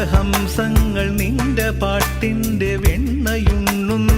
രാജഹംസങ്ങൾ നിന്റെ പാട്ടിന്റെ വെണ്ണയുണ്ണുന്നുവോ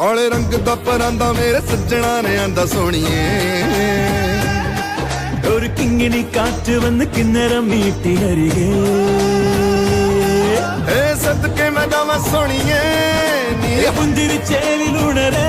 ਕਾਲੇ ਰੰਗ ਦਾ ਪਰਾਂਦਾ ਮੇਰੇ ਸੱਜਣਾ ਨੇ ਆਂਦਾ ਸੋਣੀਏ ഒരു കിങ്ങിണി കാറ്റ് വന്ന് കിന്നരം വീട്ടിലരികെ ਏ ਸਦਕੇ ਮੈਂ ਜਾਵਾਂ ਸੋਣੀਏ ਨੀ പുഞ്ചിരി ചേലിലുണരേ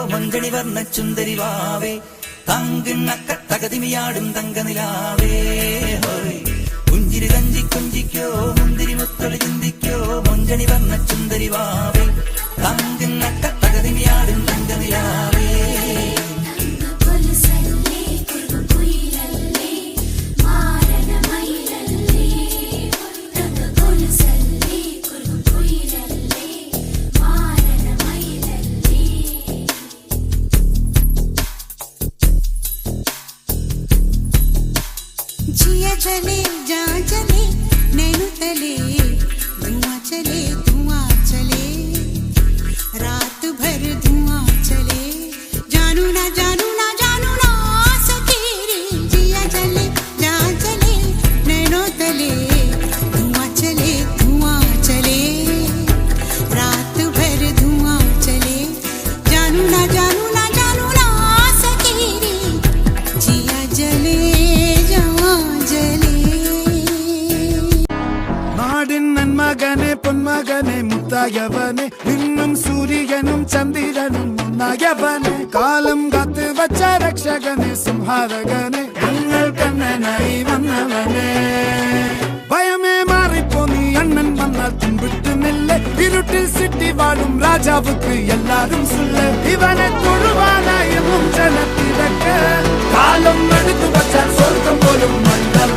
മഞ്ചണി വർണ ചുന്ദരി വാവേ തങ്കിണ്ണക്ക തകതിമിയാടും തങ്കനിലാവേ. ഹോയ്. പുഞ്ചിരി കഞ്ചി കുഞ്ചിക്കോ മുന്തിരി മുത്തൊളി ചിന്തിക്കോ മങ്കണി വർണ ചുന്ദരി വാവേ. चले जा चले नैनु तले धुआँ चले धुआँ चले। रात भर धुआँ മകനെ മുത്തായവനെ നിന്നും സൂര്യനും ചന്ദ്രനും ഒന്നായവനെ കാലം കാത്ത് വച്ച രക്ഷകനെ സംഹാരകനെ ഞങ്ങൾ കണ്ണനായി വന്നവനെ. ഭയമേ മാറിപ്പോ നീ അണ്ണൻ വന്നാൽ തുമ്പിട്ടുന്നില്ലേ ഇരുട്ടിൽ സിറ്റി വാടും രാജാവുക്ക് എല്ലാരും സുല്ല? ഇവനെ തൊഴുവാനായി എന്നും ജനത്തിരക്ക് കാലം എടുത്തു വച്ചാൽ സ്വർഗം പോലും മണ്ഡൽ